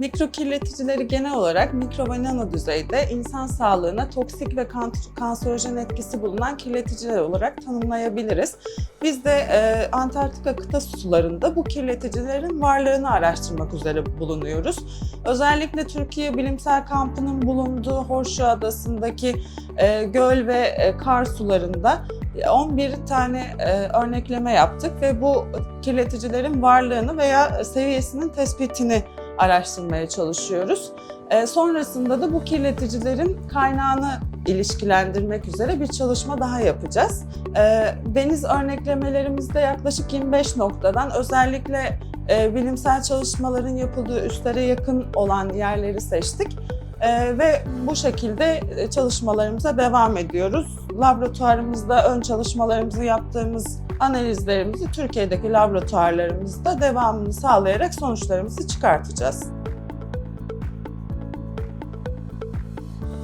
Mikro kirleticileri genel olarak mikro ve nano düzeyde insan sağlığına toksik ve kan- kanserojen etkisi bulunan kirleticiler olarak tanımlayabiliriz. Biz de e, Antarktika kıta sularında bu kirleticilerin varlığını araştırmak üzere bulunuyoruz. Özellikle Türkiye Bilimsel Kampı'nın bulunduğu Horseshoe Adası'ndaki e, göl ve e, kar sularında 11 tane e, örnekleme yaptık ve bu kirleticilerin varlığını veya seviyesinin tespitini araştırmaya çalışıyoruz. E, sonrasında da bu kirleticilerin kaynağını ilişkilendirmek üzere bir çalışma daha yapacağız. E, deniz örneklemelerimizde yaklaşık 25 noktadan özellikle e, bilimsel çalışmaların yapıldığı üstlere yakın olan yerleri seçtik. E, ve bu şekilde e, çalışmalarımıza devam ediyoruz. Laboratuvarımızda ön çalışmalarımızı yaptığımız analizlerimizi Türkiye'deki laboratuvarlarımızda devamını sağlayarak sonuçlarımızı çıkartacağız.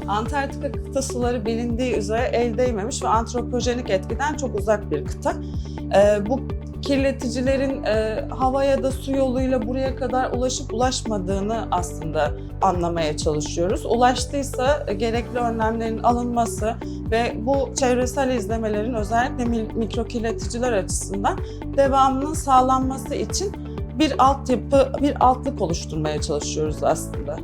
Antarktika kıta suları bilindiği üzere el değmemiş ve antropojenik etkiden çok uzak bir kıta. Ee, bu kirleticilerin e, hava ya da su yoluyla buraya kadar ulaşıp ulaşmadığını aslında anlamaya çalışıyoruz. Ulaştıysa e, gerekli önlemlerin alınması ve bu çevresel izlemelerin özellikle mi- mikro kirleticiler açısından devamının sağlanması için bir altyapı, bir altlık oluşturmaya çalışıyoruz aslında.